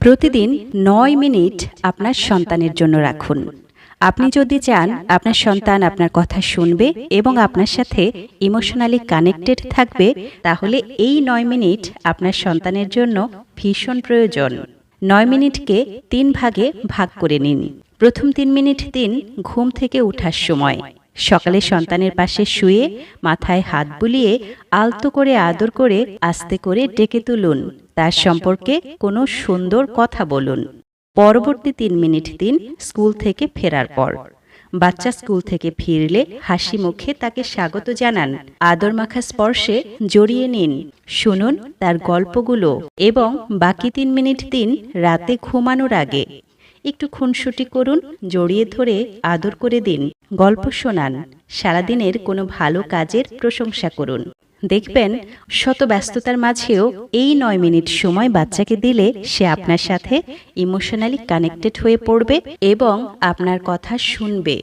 প্রতিদিন নয় মিনিট আপনার সন্তানের জন্য রাখুন। আপনি যদি চান আপনার সন্তান আপনার কথা শুনবে এবং আপনার সাথে ইমোশনালি কানেক্টেড থাকবে, তাহলে এই নয় মিনিট আপনার সন্তানের জন্য ভীষণ প্রয়োজন। নয় মিনিটকে তিন ভাগে ভাগ করে নিন। প্রথম তিন মিনিট দিন ঘুম থেকে ওঠার সময়। সকালে সন্তানের পাশে শুয়ে মাথায় হাত বুলিয়ে আলতো করে আদর করে আস্তে করে ডেকে তুলুন। তার সম্পর্কে কোনো সুন্দর কথা বলুন। পরবর্তী তিন মিনিট দিন স্কুল থেকে ফেরার পর। বাচ্চা স্কুল থেকে ফিরলে হাসি মুখে তাকে স্বাগত জানান। আদর মাখা স্পর্শে জড়িয়ে নিন। শুনুন তার গল্পগুলো। এবং বাকি তিন মিনিট দিন রাতে ঘুমানোর আগে। একটু খুনসুটি করুন, জড়িয়ে ধরে আদর করে দিন। গল্প শোনান, সারাদিনের কোনো ভালো কাজের প্রশংসা করুন। দেখবেন শত ব্যস্ততার মাঝেও এই নয় মিনিট সময় বাচ্চাকে দিলে সে আপনার সাথে ইমোশনালি কানেক্টেড হয়ে পড়বে এবং আপনার কথা শুনবে।